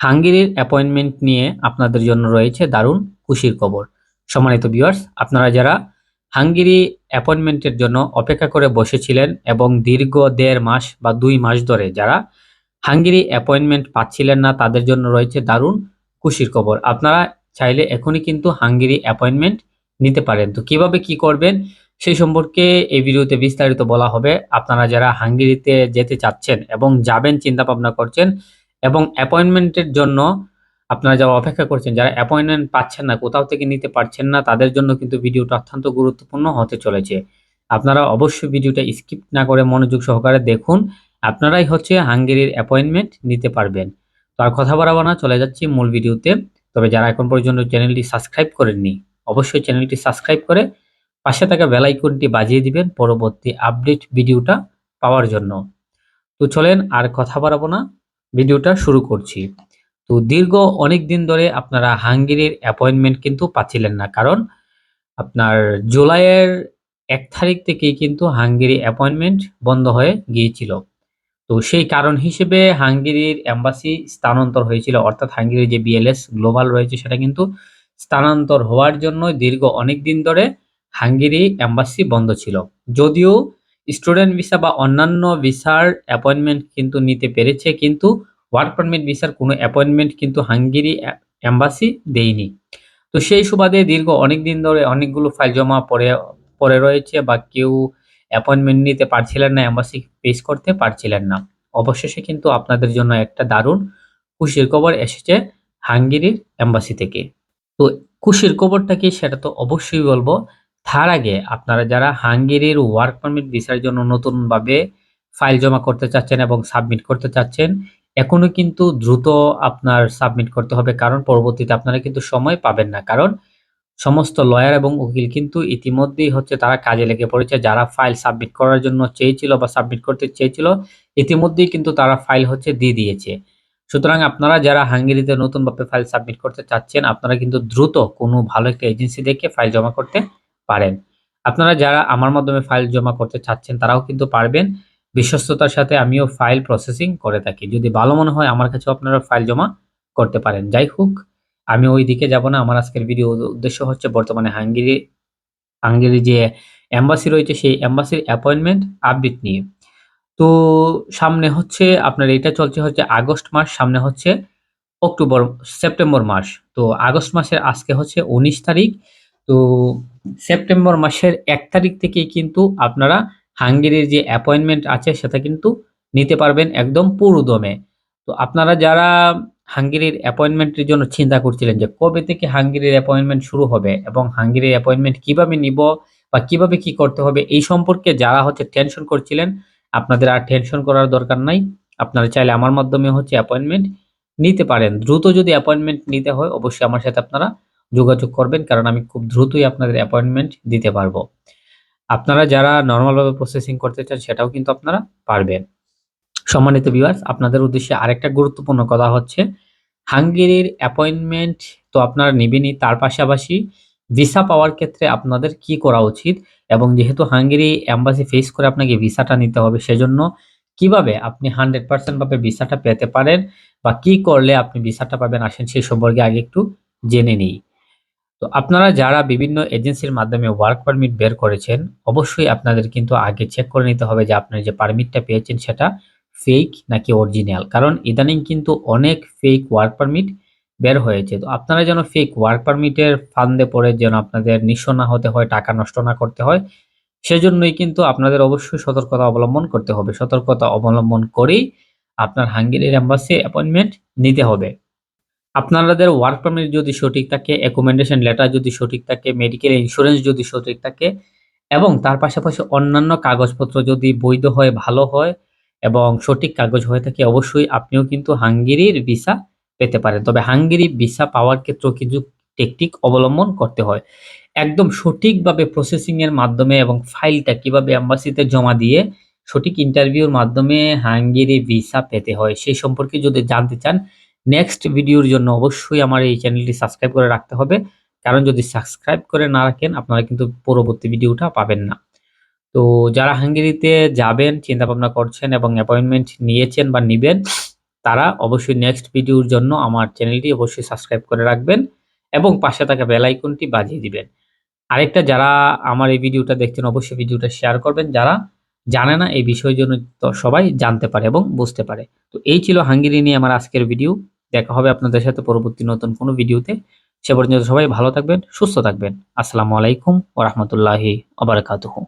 হাঙ্গেরির appointment নিয়ে আপনাদের জন্য রয়েছে দারুণ খুশির খবর। সম্মানিত ভিউয়ার্স আপনারা যারা হাঙ্গেরি অ্যাপয়েন্টমেন্টের জন্য অপেক্ষা করে বসেছিলেন এবং দীর্ঘ দেড় মাস বা দুই মাস ধরে যারা হাঙ্গেরি অ্যাপয়েন্টমেন্ট পাচ্ছিলেন না, তাদের জন্য রয়েছে দারুণ খুশির খবর। আপনারা চাইলে এখনই কিন্তু হাঙ্গেরি অ্যাপয়েন্টমেন্ট নিতে পারেন। তো কীভাবে কি করবেন, সেই সম্পর্কে এই ভিডিওতে বিস্তারিত বলা হবে। আপনারা যারা হাঙ্গেরিতে যেতে চাচ্ছেন এবং যাবেন চিন্তা ভাবনা করছেন এবং অ্যাপয়েন্টমেন্টের জন্য আপনারা যারা অপেক্ষা করছেন, যারা অ্যাপয়েন্টমেন্ট পাচ্ছেন না, কোথাও থেকে নিতে পারছেন না, তাদের জন্য কিন্তু ভিডিওটা অত্যন্ত গুরুত্বপূর্ণ হতে চলেছে। আপনারা অবশ্যই ভিডিওটা স্কিপ না করে মনোযোগ সহকারে দেখুন। আপনারাই হচ্ছে হাঙ্গেরির অ্যাপয়েন্টমেন্ট নিতে পারবেন। তো আর কথা বাড়াবো না, চলে যাচ্ছি মূল ভিডিওতে। তবে যারা এখন পর্যন্ত চ্যানেলটি সাবস্ক্রাইব করেননি, অবশ্যই চ্যানেলটি সাবস্ক্রাইব করে পাশে থাকা বেল আইকনটি বাজিয়ে দিবেন পরবর্তী আপডেট ভিডিওটা পাওয়ার জন্য। তো চলেন আর কথা বাড়াবো না। ভিডিওটা শুরু করছি। তো দীর্ঘ অনেক দিন ধরে আপনারা হাঙ্গেরির অ্যাপয়েন্টমেন্ট কিন্তু পাচ্ছিলেন না। কারণ আপনার জুলাইয়ের এক তারিখ থেকেই কিন্তু হাঙ্গেরি অ্যাপয়েন্টমেন্ট বন্ধ হয়ে গিয়েছিল। তো সেই কারণ হিসেবে হাঙ্গেরির অ্যাম্বাসি স্থানান্তর হয়েছিল। অর্থাৎ হাঙ্গেরির যে বিএলএস গ্লোবাল রয়েছে, সেটা কিন্তু স্থানান্তর হওয়ার জন্য দীর্ঘ অনেক দিন ধরে হাঙ্গেরি অ্যাম্বাসি বন্ধ ছিল। যদিও স্টুডেন্ট ভিসা বা অন্যান্য ভিসার অ্যাপয়েন্টমেন্ট কিন্তু নিতে পেরেছে, কিন্তু ওয়ার্ক পারমিট ভিসার কোনো অ্যাপয়েন্টমেন্ট কিন্তু হাঙ্গেরি অ্যাম্বাসি দেয়নি। তো সেই সুবাদে দীর্ঘ অনেক দিন ধরে অনেকগুলো ফাইল জমা পড়ে পড়ে রয়েছে বা কেউ অ্যাপয়েন্টমেন্ট নিতে পারছিলেন না অ্যাম্বাসি পেশ করতে পারছিলেন না। অবশেষে কিন্তু আপনাদের জন্য একটা দারুণ খুশির খবর এসেছে হাঙ্গেরির অ্যাম্বাসি থেকে। তো খুশির খবরটা কি সেটা তো অবশ্যই বলব। তার আগে আপনারা যারা হাঙ্গেরির ওয়ার্ক পারমিট ভিসার জন্য নতুনভাবে ফাইল জমা করতে চাচ্ছেন এবং সাবমিট করতে চাচ্ছেন এখনও কিন্তু দ্রুত আপনার সাবমিট করতে হবে, কারণ পরবর্তীতে আপনারা কিন্তু সময় পাবেন না। কারণ সমস্ত লয়ার এবং উকিল কিন্তু ইতিমধ্যেই হচ্ছে তারা কাজে লেগে পড়েছে। যারা ফাইল সাবমিট করার জন্য চেয়েছিল বা সাবমিট করতে চেয়েছিল, ইতিমধ্যেই কিন্তু তারা ফাইল হচ্ছে দিয়ে দিয়েছে। সুতরাং আপনারা যারা হাঙ্গেরিতে নতুনভাবে ফাইল সাবমিট করতে চাচ্ছেন, আপনারা কিন্তু দ্রুত কোনো ভালো একটা এজেন্সি দেখে ফাইল জমা করতে পারেন। আপনারা যারা আমার মাধ্যমে ফাইল জমা করতে চাচ্ছেন, তারাও কিন্তু পারবেন। বিশ্বস্ততার সাথে আমিও ফাইল প্রসেসিং করে থাকি। যদি ভালো মনে হয়, আমার কাছেও আপনারা ফাইল জমা করতে পারেন। যাই হোক, আমি ওই দিকে যাব না। আমার আজকের ভিডিও উদ্দেশ্য হচ্ছে বর্তমানে হাঙ্গেরি হাঙ্গেরি যে অ্যাম্বাসি রয়েছে, সেই অ্যাম্বাসির অ্যাপয়েন্টমেন্ট আপডেট নিয়ে। তো সামনে হচ্ছে আপনার এটা চলছে হচ্ছে আগস্ট মাস, সামনে হচ্ছে অক্টোবর, সেপ্টেম্বর মাস। তো আগস্ট মাসের আজকে হচ্ছে উনিশ তারিখ। তো সেপ্টেম্বর মাসের এক তারিখ থেকেই কিন্তু আপনারা হাঙ্গেরির যে অ্যাপয়েন্টমেন্ট আছে সেটা কিন্তু নিতে পারবেন একদম পুরো দমে তো আপনারা যারা হাঙ্গেরির অ্যাপয়েন্টমেন্টের জন্য চিন্তা করছিলেন যে কবে থেকে হাঙ্গেরির অ্যাপয়েন্টমেন্ট শুরু হবে এবং হাঙ্গেরির অ্যাপয়েন্টমেন্ট কীভাবে নিব বা কীভাবে কি করতে হবে, এই সম্পর্কে যারা হচ্ছে টেনশন করছিলেন, আপনাদের আর টেনশন করার দরকার নাই। আপনারা চাইলে আমার মাধ্যমে হচ্ছে অ্যাপয়েন্টমেন্ট নিতে পারেন। দ্রুত যদি অ্যাপয়েন্টমেন্ট নিতে হয়, অবশ্যই আমার সাথে আপনারা যোগাযোগ করবেন, কারণ আমি খুব দ্রুতই আপনাদের অ্যাপয়েন্টমেন্ট দিতে পারব। আপনারা যারা নর্মালভাবে প্রসেসিং করতে চান, সেটাও কিন্তু আপনারা পারবেন। সম্মানিত ভিউয়ার্স আপনাদের উদ্দেশ্যে আরেকটা গুরুত্বপূর্ণ কথা হচ্ছে, হাঙ্গেরির অ্যাপয়েন্টমেন্ট তো আপনারা নেবেনই, তার পাশাপাশি ভিসা পাওয়ার ক্ষেত্রে আপনাদের কি করা উচিত? এবং যেহেতু হাঙ্গেরি অ্যাম্বাসি ফেস করে আপনাকে ভিসাটা নিতে হবে, সেজন্য কীভাবে আপনি হান্ড্রেড পার্সেন্ট ভাবে ভিসাটা পেতে পারেন বা কি করলে আপনি ভিসাটা পাবেন আসেন সেই সম্পর্কে আগে একটু জেনে নিই। তো আপনারা যারা বিভিন্ন এজেন্সির মাধ্যমে ওয়ার্ক পারমিট বের করেছেন, অবশ্যই আপনাদের কিন্তু আগে চেক করে নিতে হবে যে আপনার যে পারমিটটা পেয়েছেন সেটা ফেক নাকি অরিজিনাল কারণ ইদানিং কিন্তু অনেক ফেক ওয়ার্ক পারমিট বের হয়েছে। তো আপনারা যেন ফেক ওয়ার্ক পারমিটের ফান্দে পড়ে যেন আপনাদের নিঃস্ব না হতে হয়, টাকা নষ্ট না করতে হয়, সেজন্যই কিন্তু আপনাদের অবশ্যই সতর্কতা অবলম্বন করতে হবে। সতর্কতা অবলম্বন করেই আপনার হাঙ্গেরির অ্যাম্বাসি অ্যাপয়েন্টমেন্ট নিতে হবে। আপনাদের ওয়ার্ক পারমিট যদি সঠিক থাকে অ্যাকোমেন্ডেশন লেটার যদি সঠিক থাকে মেডিকেল ইন্স্যুরেন্স যদি সঠিক থাকে, এবং তার পাশাপাশি অন্যান্য কাগজপত্র যদি বৈধ হয়, ভালো হয়, এবং সঠিক কাগজ হয়ে থাকে, অবশ্যই আপনিও কিন্তু হাঙ্গেরির ভিসা পেতে পারেন। তবে হাঙ্গেরি ভিসা পাওয়ার ক্ষেত্রেও কিছু টেকনিক অবলম্বন করতে হয়। একদম সঠিকভাবে প্রসেসিং এর মাধ্যমে এবং ফাইলটা কীভাবে অ্যাম্বাসিতে জমা দিয়ে সঠিক ইন্টারভিউর মাধ্যমে হাঙ্গেরি ভিসা পেতে হয় সেই সম্পর্কে যদি জানতে চান নেক্সট ভিডিওর জন্য অবশ্যই আমার এই চ্যানেলটি সাবস্ক্রাইব করে রাখতে হবে। কারণ যদি সাবস্ক্রাইব করে না রাখেন, আপনারা কিন্তু পরবর্তী ভিডিওটা পাবেন না। তো যারা হাঙ্গেরিতে যাবেন চিন্তা ভাবনা করছেন এবং অ্যাপয়েন্টমেন্ট নিয়েছেন বা নিবেন, তারা অবশ্যই নেক্সট ভিডিওর জন্য আমার চ্যানেলটি অবশ্যই সাবস্ক্রাইব করে রাখবেন এবং পাশে থাকা বেল আইকনটি বাজিয়ে দিবেন। আরেকটা, যারা আমার এই ভিডিওটা দেখছেন, অবশ্যই ভিডিওটা শেয়ার করবেন। যারা জানে না, এই বিষয়ের জন্য সবাই জানতে পারে এবং বুঝতে পারে। তো এই ছিল হাঙ্গেরি নিয়ে আমার আজকের ভিডিও দেখা হবে আপনাদের সাথে পরবর্তী নতুন কোনো ভিডিওতে সে পর্যন্ত সবাই ভালো থাকবেন, সুস্থ থাকবেন। আসসালামু আলাইকুম ওরহমতুল্লাহি আবরকাতুহু